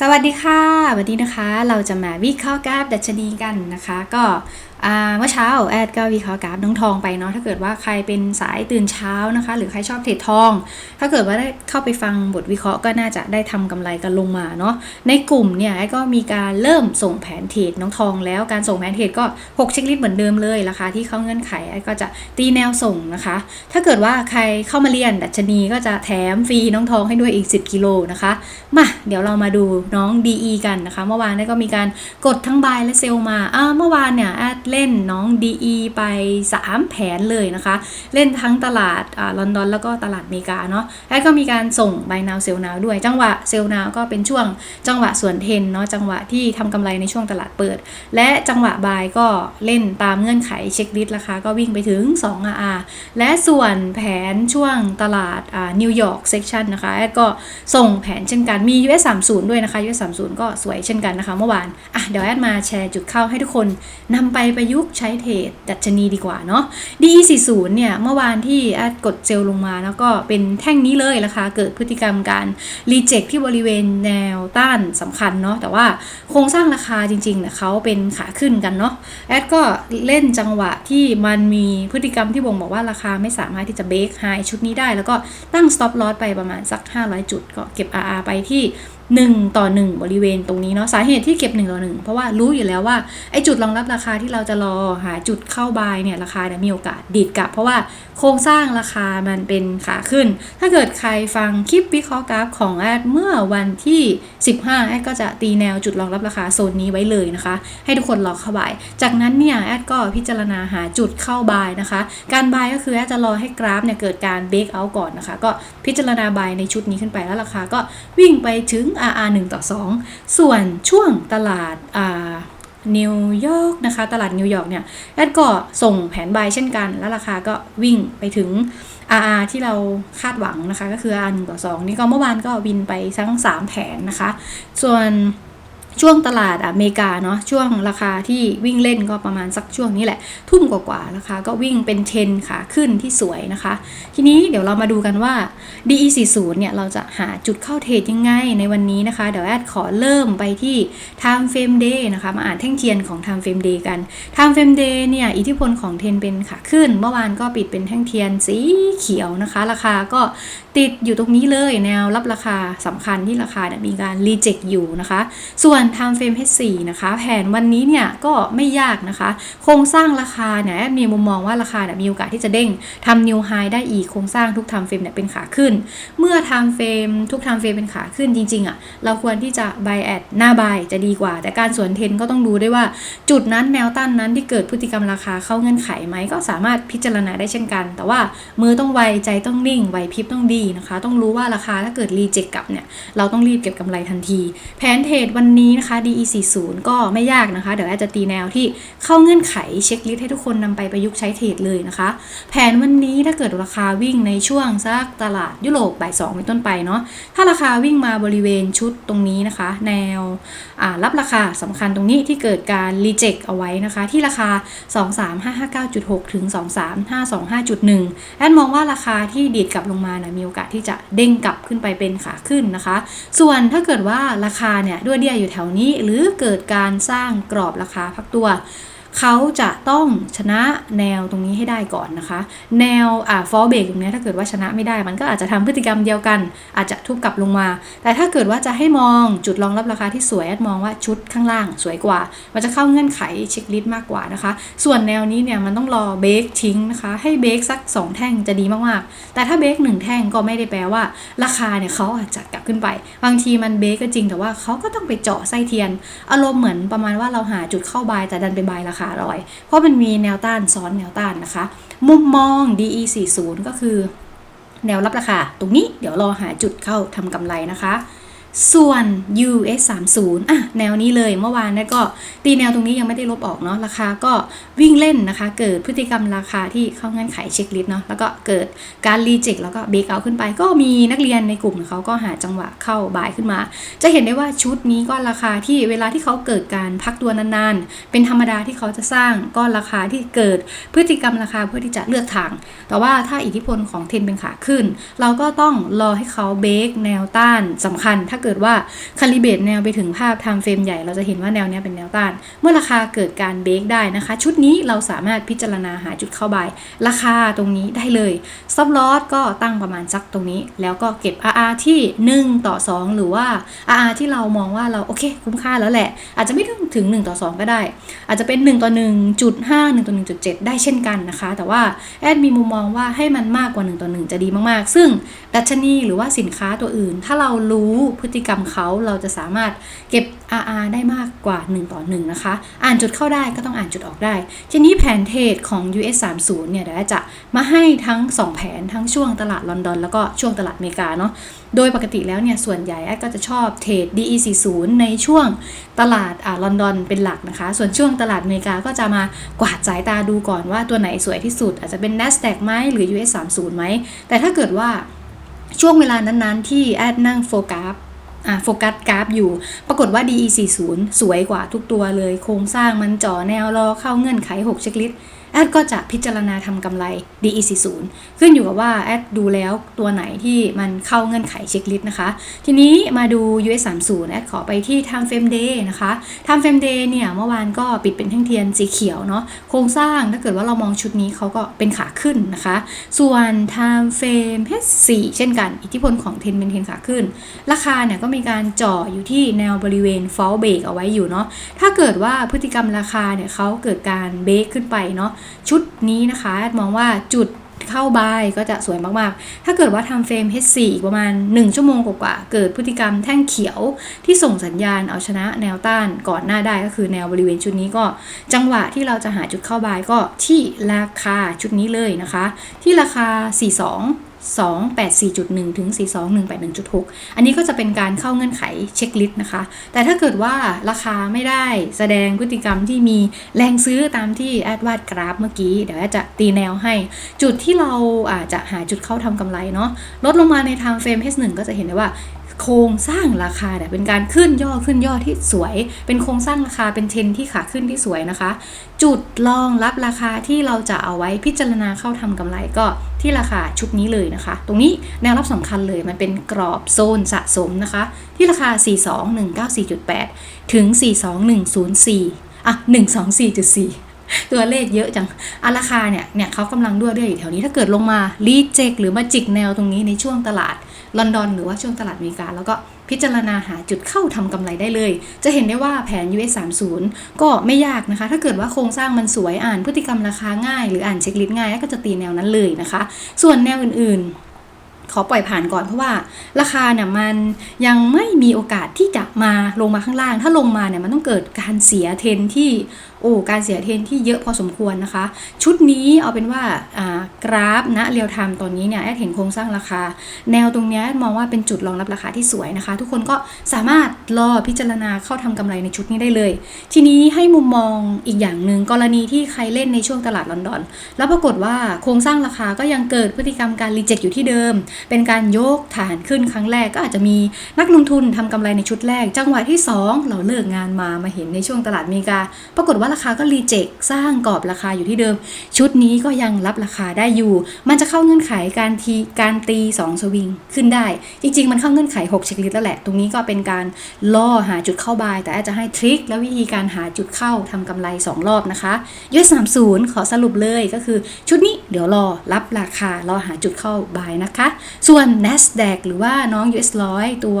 สวัสดีค่ะ วันนี้นะคะเราจะมาวิเคราะห์กราฟดัชนีกันนะคะ ก็เมื่อเช้าแอดก็วิเคราะห์กราฟน้องทองไปเนาะถ้าเกิดว่าใครเป็นสายตื่นเช้านะคะ หรือใครชอบเทรดทอง ถ้าเกิดว่าได้เข้าไปฟังบทวิเคราะห์ก็น่าจะได้ทำกำไรกันลงมาเนาะในกลุ่มเนี่ยแอดก็มีการเริ่มส่งแผนเทรดน้องทองแล้วการส่งแผนเทรดก็6เช็คลิสต์เหมือนเดิมเลยราคาที่เข้าเงื่อนไขแอดก็จะตีแนวส่งนะคะ ถ้าเกิดว่าใครเข้ามาเรียนดัชนีก็จะแถมฟรีน้องทองให้ด้วยอีก 10กิโลนะคะมาเดี๋ยวเรามาดูน้อง DE กันนะคะ เมื่อวานได้ก็มีการกดทั้งบายและเซลมาอ่าเมื่อวานเนี่ยแอดเล่นน้อง DE ไป 3 แผนเลยนะคะ เล่นทั้งตลาดอ่าลอนดอนแล้วก็ตลาดอเมริกาเนาะแอดก็มีการส่ง buy now sell now ด้วย จังหวะเซล now ก็เป็นช่วงจังหวะส่วนเทนเนาะจังหวะที่ทำกำไรในช่วงตลาดเปิด และจังหวะบายก็เล่นตามเงื่อนไขเช็คลิสต์ราคาก็วิ่งไปถึง 2 RR และส่วนแผนช่วงตลาดนิวยอร์กเซ c ชันนะคะแอดก็ส่งแผนเช่นกันมี US 30ด้วยนะคะ US 30ก็สวยเช่นกันนะคะ เมื่อวานอะเดี๋ยวแอดมาแชร์จุดเข้าให้ทุกคนนำไปประยุกต์ใช้เทรดดัชนีดีกว่าเนาะ DE 40เนี่ย เมื่อวานที่แอดกดเซลลงมาแล้วก็เป็นแท่งนี้เลยราคาเกิดพฤติกรรมการรีเจ็คที่บริเวณแนวต้านสำคัญเนาะแต่ว่าโครงสร้างราคาจริงๆเนี่ยเขาเป็นขาขึ้นกันเนาะแอดก็เล่นจังหวะที่มันมีพฤติกรรมที่บ่งบอกว่าราคาไม่สามารถที่จะเบรกไฮชุดนี้ได้ แล้วก็ตั้ง stop loss ไปประมาณสัก 500 จุดก็เก็บ RR ไปที่1 ต่อ 1 บริเวณตรงนี้เนาะสาเหตุที่เก็บ 1 ต่อ 1 เพราะว่ารู้อยู่แล้วว่าไอ้จุดรองรับราคาที่เราจะรอหาจุดเข้าบายเนี่ยราคาเนี่ยมีโอกาสดีดกลับ เพราะว่าโครงสร้างราคามันเป็นขาขึ้น ถ้าเกิดใครฟังคลิปวิเคราะห์กราฟของแอดเมื่อวันที่ 15แอดก็จะตีแนวจุดรองรับราคาโซนนี้ไว้เลยนะคะ ให้ทุกคนรอเข้าบาย จากนั้นเนี่ยแอดก็พิจารณาหาจุดเข้าบายนะคะ การบายก็คือแอดจะรอให้กราฟเนี่ยเกิดการเบรกเอาก่อนนะคะ ก็พิจารณาบายในชุดนี้ขึ้นไปแล้วราคาก็วิ่งไปถึง RR 1ต่อ2 ส่วนช่วงตลาดนิวยอร์กนะคะ ตลาดนิวยอร์กเนี่ยแอดก็ส่งแผนบายเช่นกัน แล้วราคาก็วิ่งไปถึง RR ที่เราคาดหวังนะคะ ก็คือ RR 1ต่อ2 นี่ก็เมื่อวานก็วินไปทั้ง 3 แผนนะคะ ส่วน ช่วงตลาดอเมริกาเนาะช่วงราคาที่วิ่งเล่นก็ประมาณสักช่วงนี้แหละ ทุ่มกว่าๆนะคะ ก็วิ่งเป็นเทนขาขึ้นที่สวยนะคะ ทีนี้เดี๋ยวเรามาดูกันว่า DE40 เนี่ยเราจะหาจุดเข้าเทรดยังไงในวันนี้นะคะ เดี๋ยวแอดขอเริ่มไปที่ Time Frame Day นะคะ มาอ่านแท่งเทียนของ Time Frame Day กัน Time Frame Day เนี่ยอิทธิพลของเทนเป็นขาขึ้น เมื่อวานก็ปิดเป็นแท่งเทียนสีเขียวนะคะ ราคาก็ติดอยู่ตรงนี้เลยแนวรับราคาสำคัญที่ราคาเนี่ยมีการรีเจ็คอยู่นะคะ ส่วน Time Frame H4 นะคะ แผนวันนี้เนี่ยก็ไม่ยากนะคะ โครงสร้างราคาเนี่ยมีมุมมองว่าราคาเนี่ยมีโอกาสที่จะเด้งทำ New High ได้อีกโครงสร้างทุก Time Frame เนี่ยเป็นขาขึ้น เมื่อ Time Frame ทุก Time Frame เป็นขาขึ้นจริงๆอะ่ะเราควรที่จะ buy at หน้า buy จะดีกว่า แต่การสวนเทนก็ต้องดูด้วยว่าจุดนั้นแนวต้านนั้นที่เกิดพฤติกรรมราคาเข้าเงื่อนไขไหมก็สามารถพิจารณาได้เช่นกัน แต่ว่ามือต้องไวใจต้องนิ่งไหวพริบต้องดีนะคะ ต้องรู้ว่าราคาถ้าเกิดรีเจ็คกลับเนี่ยเราต้องรีบเก็บกำไรทันที แผนเทรดวันนี้นะคะ DE40 ก็ไม่ยากนะคะ เดี๋ยวอาจจะตีแนวที่เข้าเงื่อนไขเช็คลิสต์ให้ทุกคนนำไปประยุกต์ใช้เทรดเลยนะคะ แผนวันนี้ถ้าเกิดราคาวิ่งในช่วงสักตลาดยุโรปบ่ายสองเป็นต้นไปเนาะถ้าราคาวิ่งมาบริเวณชุดตรงนี้นะคะ แนวรับราคาสำคัญตรงนี้ที่เกิดการรีเจ็คเอาไว้นะคะ ที่ราคา 23559.6 ถึง 23525.1 แอดมองว่าราคาที่ดีดกลับลงมานะมีโอกาสที่จะเด้งกลับขึ้นไปเป็นขาขึ้นนะคะ ส่วนถ้าเกิดว่าราคาเนี่ยด้วยเดียอยู่แถวนี้ หรือเกิดการสร้างกรอบราคาพักตัว เขาจะต้องชนะแนวตรงนี้ให้ได้ก่อนนะคะ แนวอ่าฟอลเบรกตรงนี้ถ้าเกิดว่าชนะไม่ได้ มันก็อาจจะทำพฤติกรรมเดียวกัน อาจจะทุบกลับลงมา แต่ถ้าเกิดว่าจะให้มองจุดรองรับราคาที่สวยแอดมองว่าชุดข้างล่างสวยกว่า มันจะเข้าเงื่อนไขเช็คลิสต์มากกว่านะคะ ส่วนแนวนี้เนี่ยมันต้องรอเบรกทิ้งนะคะ ให้เบรกสัก 2 แท่งจะดีมากๆ แต่ถ้าเบรกหนึ่งแท่งก็ไม่ได้แปลว่า ราคาเนี่ยเขาอาจจะกลับขึ้นไป บางทีมันเบรกก็จริงแต่ว่าเขาก็ต้องไปเจาะไส้เทียน อารมณ์เหมือนประมาณว่าเราหาจุดเข้าบายแต่ดันไปบายราคาลอย เพราะมันมีแนวต้านซ้อนแนวต้านนะคะ มุมมอง DE 40ก็คือ แนวรับราคา ตรงนี้เดี๋ยวรอหาจุดเข้าทำกำไรนะคะ ส่วน US 30อะแนวนี้เลยเมื่อวานนี่ก็ตีแนวตรงนี้ยังไม่ได้ลบออกเนาะราคาก็วิ่งเล่นนะคะ เกิดพฤติกรรมราคาที่เข้าเงื่อนไขเช็คลิสต์เนาะแล้วก็เกิดการรีเจ็คแล้วก็เบรกเอาขึ้นไป ก็มีนักเรียนในกลุ่มเขาก็หาจังหวะเข้าบายขึ้นมา จะเห็นได้ว่าชุดนี้ก็ราคาที่เวลาที่เขาเกิดการพักตัวนานๆ เป็นธรรมดาที่เขาจะสร้างก้อนราคาที่เกิดพฤติกรรมราคาเพื่อที่จะเลือกทาง แต่ว่าถ้าอิทธิพลของเทนเป็นขาขึ้น เราก็ต้องรอให้เขาเบรกแนวต้านสำคัญถ้าเกิดว่าคาลิเบตแนวไปถึงภาพไทม์เฟรมใหญ่เราจะเห็นว่าแนวนี้เป็นแนวต้าน เมื่อราคาเกิดการเบรกได้นะคะ ชุดนี้เราสามารถพิจารณาหาจุดเข้าบายราคาตรงนี้ได้เลยซับลอสก็ตั้งประมาณสักตรงนี้ แล้วก็เก็บ RR ที่ 1 ต่อ 2 หรือว่า RR ที่เรามองว่าเราโอเค คุ้มค่าแล้วแหละ อาจจะไม่ต้องถึง 1 ต่อ 2 ก็ได้ อาจจะเป็น 1 ต่อ 1.5 1 ต่อ 1.7 ได้เช่นกันนะคะ แต่ว่าแอดมีมุมมองว่าให้มันมากกว่า 1 ต่อ 1 จะดีมากๆ ซึ่งดัชนีหรือว่าสินค้าตัวอื่น ถ้าเรารู้พฤติกรรมเขาเราจะสามารถเก็บ RR ได้มากกว่า 1 ต่อ 1 นะคะ อ่านจุดเข้าได้ก็ต้องอ่านจุดออกได้ ทีนี้แผนเทรดของ US 30เนี่ยเดี๋ยวจะมาให้ทั้ง 2 แผนทั้งช่วงตลาดลอนดอน แล้วก็ช่วงตลาดอเมริกาเนาะ โดยปกติแล้วเนี่ยส่วนใหญ่แอดก็จะชอบเทรด DE 40ในช่วงตลาดอ่าลอนดอนเป็นหลักนะคะ ส่วนช่วงตลาดอเมริกาก็จะมากวาดสายตาดูก่อนว่าตัวไหนสวยที่สุด อาจจะเป็น NASDAQ ไหมหรือ US 30ไหมแต่ถ้าเกิดว่าช่วงเวลานั้นๆ ที่แอดนั่งโฟกัส โฟกัสกราฟอยู่ ปรากฏว่า DE 40 สวยกว่าทุกตัวเลย โครงสร้างมันจ่อแนวรอเข้าเงื่อนไข 6 เช็คลิสต์ แอดก็จะพิจารณาทำกำไร DE 40 ขึ้นอยู่กับว่าแอดดูแล้วตัวไหนที่มันเข้าเงื่อนไขเช็คลิสต์นะคะ ทีนี้มาดู US 30 แอดขอไปที่ Time Frame Day นะคะ Time Frame Day เนี่ยเมื่อวานก็ปิดเป็นแท่งเทียนสีเขียวเนาะโครงสร้างถ้าเกิดว่าเรามองชุดนี้เขาก็เป็นขาขึ้นนะคะ ส่วน Time Frame H4 เช่นกัน อิทธิพลของเทนเป็นเทนขาขึ้น ราคาเนี่ยก็มีการจ่ออยู่ที่แนวบริเวณ fall break เอาไว้อยู่เนาะถ้าเกิดว่าพฤติกรรมราคาเนี่ยเขาเกิดการเบรกขึ้นไปเนาะชุดนี้นะคะแอดมองว่าจุดเข้าบายก็จะสวยมากๆ ถ้าเกิดว่าทำเฟรม H4 อีกประมาณ 1 ชั่วโมงกว่าๆ เกิดพฤติกรรมแท่งเขียวที่ส่งสัญญาณเอาชนะแนวต้านก่อนหน้าได้ก็คือแนวบริเวณชุดนี้ก็ จังหวะที่เราจะหาจุดเข้าบายก็ที่ราคาชุดนี้เลยนะคะ ที่ราคา 42 284.1 ถึง 42181.6 อันนี้ก็จะเป็นการเข้าเงื่อนไขเช็คลิสต์นะคะ แต่ถ้าเกิดว่าราคาไม่ได้แสดงพฤติกรรมที่มีแรงซื้อตามที่แอดวาดกราฟเมื่อกี้ เดี๋ยวแอดจะตีแนวให้ จุดที่เราอาจจะหาจุดเข้าทำกำไรเนาะลดลงมาในทางเฟรม H1 ก็จะเห็นได้ว่า โครงสร้างราคาเนี่ยเป็นการขึ้นย่อขึ้นย่อที่สวย เป็นโครงสร้างราคาเป็นเทรนที่ขาขึ้นที่สวยนะคะ จุดรองรับราคาที่เราจะเอาไว้พิจารณาเข้าทำกำไรก็ที่ราคาชุดนี้เลยนะคะ ตรงนี้แนวรับสำคัญเลยมันเป็นกรอบโซนสะสมนะคะ ที่ราคา 42194.8 ถึง 42104อะ124.4 ตัวเลขเยอะจังอะราคาเนี่ยเนี่ยเขากำลังด้วยด้วยอยู่แถวนี้ถ้าเกิดลงมารีเจ็คหรือมาจิกแนวตรงนี้ในช่วงตลาดลอนดอนหรือว่าช่วงตลาดอเมริกา แล้วก็พิจารณาหาจุดเข้าทำกำไรได้เลย จะเห็นได้ว่าแผน US 30ก็ไม่ยากนะคะ ถ้าเกิดว่าโครงสร้างมันสวยอ่านพฤติกรรมราคาง่าย หรืออ่านเช็คลิสต์ง่ายก็จะตีแนวนั้นเลยนะคะ ส่วนแนวอื่นๆ ขอปล่อยผ่านก่อนเพราะว่า ราคาเนี่ยมันยังไม่มีโอกาสที่จะมาลงมาข้างล่าง ถ้าลงมาเนี่ยมันต้องเกิดการเสียเทนที่โอ้การเสียเทนที่เยอะพอสมควรนะคะ ชุดนี้เอาเป็นว่ากราฟณเรียลไทม์ตอนนี้เนี่ยแอดเห็นโครงสร้างราคา แนวตรงเนี้ยมองว่าเป็นจุดรองรับราคาที่สวยนะคะ ทุกคนก็สามารถรอพิจารณาเข้าทำกำไรในชุดนี้ได้เลย ทีนี้ให้มุมมองอีกอย่างหนึ่งกรณีที่ใครเล่นในช่วงตลาดลอนดอน แล้วปรากฏว่าโครงสร้างราคาก็ยังเกิดพฤติกรรมการรีเจ็คอยู่ที่เดิมเป็นการโยกฐานขึ้นครั้งแรกก็อาจจะมีนักลงทุนทำกำไรในชุดแรก จังหวะที่ 2 เราเลิกงานมามาเห็นในช่วงตลาดอเมริกา ปรากฏว่าราคาก็รีเจ็คสร้างกรอบราคาอยู่ที่เดิม ชุดนี้ก็ยังรับราคาได้อยู่ มันจะเข้าเงื่อนไขการทีการตี 2 สวิงขึ้นได้ จริง ๆ มันเข้าเงื่อนไข6เช็คลิสต์แล้วแหละ ตรงนี้ก็เป็นการล่อหาจุดเข้าบาย แต่อาจจะให้ทริคและวิธีการหาจุดเข้าทำกำไร 2 รอบนะคะยศ30ขอสรุปเลยก็คือชุดนี้เดี๋ยวรอรับราคารอหาจุดเข้าบายนะคะส่วน NASDAQ หรือว่าน้อง US 100 ตัว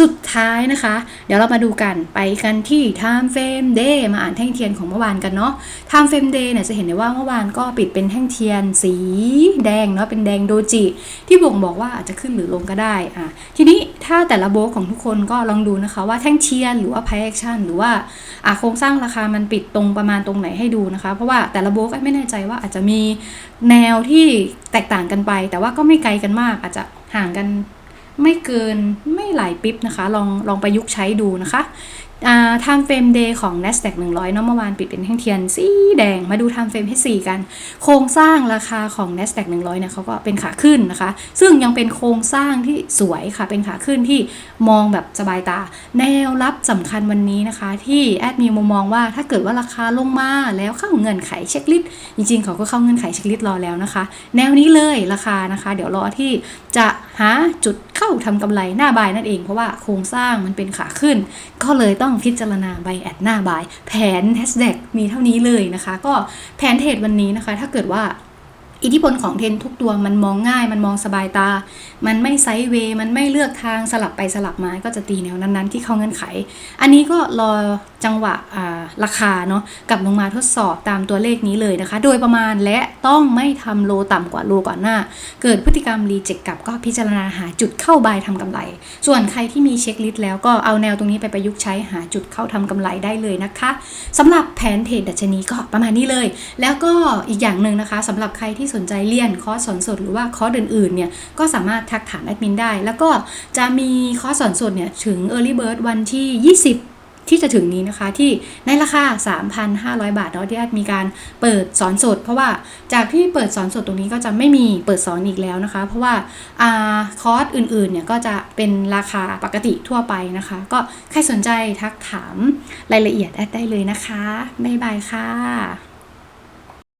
สุดท้ายนะคะ เดี๋ยวเรามาดูกันไปกันที่ Time Frame Day มาอ่านแท่งเทียนของเมื่อวานกันเนาะ Time Frame Day เนี่ยจะเห็นได้ว่าเมื่อวานก็ปิดเป็นแท่งเทียนสีแดงเนาะเป็นแดงโดจิ ที่บ่งบอกว่าอาจจะขึ้นหรือลงก็ได้อะทีนี้ถ้าแต่ละโบกของทุกคนก็ลองดูนะคะว่าแท่งเทียนหรือว่า price action หรือว่าอะโครงสร้างราคามันปิดตรงประมาณตรงไหนให้ดูนะคะ เพราะว่าแต่ละโบกไม่แน่ใจว่าอาจจะมีแนวที่ แตกต่างกันไป แต่ว่าก็ไม่ไกลกันมาก อาจจะห่างกันไม่เกินไม่หลายปิ๊บนะคะ ลองลองประยุกต์ใช้ดูนะคะ อ่า time frame day ของ NASDAQ 100เนาะเมื่อวานปิดเป็นแท่งเทียนสีแดงมาดู time frame H4 กัน โครงสร้างราคาของ NASDAQ 100เนี่ยเขาก็เป็นขาขึ้นนะคะ ซึ่งยังเป็นโครงสร้างที่สวยค่ะ เป็นขาขึ้นที่มองแบบสบายตา แนวรับสำคัญวันนี้นะคะ ที่แอดมีมุมมองว่าถ้าเกิดว่าราคาลงมาแล้วเข้าเงื่อนไขเช็คลิสต์จริงๆเขาก็เข้าเงื่อนไขเช็คลิสต์รอแล้วนะคะ แนวนี้เลยราคานะคะ เดี๋ยวรอที่จะหาจุดเข้าทำกำไรหน้าบายนั่นเองเพราะว่าโครงสร้างมันเป็นขาขึ้น ก็เลยต้องพิจารณาใบแอดหน้าบาย แผนแฮชแท็กมีเท่านี้เลยนะคะ ก็แผนเทรดวันนี้นะคะ ถ้าเกิดว่า อิทธิพลของเทนทุกตัวมันมองง่าย มันมองสบายตา มันไม่ไซด์เวย์มันไม่เลือกทางสลับไปสลับมา ก็จะตีแนวนั้นๆ ที่เข้าเงื่อนไข อันนี้ก็รอจังหวะราคาเนาะกลับลงมาทดสอบตามตัวเลขนี้เลยนะคะ โดยประมาณและต้องไม่ทำโลต่ำกว่าโลก่อนหน้า เกิดพฤติกรรมรีเจ็คกลับก็พิจารณาหาจุดเข้าบายทำกำไร ส่วนใครที่มีเช็คลิสต์แล้วก็เอาแนวตรงนี้ไปประยุกต์ใช้หาจุดเข้าทำกำไรได้เลยนะคะสำหรับแผนเทรดดัชนีก็ประมาณนี้เลย แล้วก็อีกอย่างหนึ่งนะคะสำหรับใครที่สนใจเรียนคอร์สสอนสดหรือว่าคอร์สอื่นๆเนี่ยก็สามารถทักถามแอดมินได้ แล้วก็จะมีคอร์สสอนสดเนี่ยถึง Early Bird วันที่ 20ที่จะถึงนี้นะคะที่ในราคา 3,500 บาทเนาะที่แอดมีการเปิดสอนสด เพราะว่าจากที่เปิดสอนสดตรงนี้ก็จะไม่มีเปิดสอนอีกแล้วนะคะ เพราะว่าอาคอร์สอื่นๆเนี่ยก็จะเป็นราคาปกติทั่วไปนะคะ ก็ใครสนใจทักถามรายละเอียดแอดได้เลยนะคะ บ๊ายบายค่ะ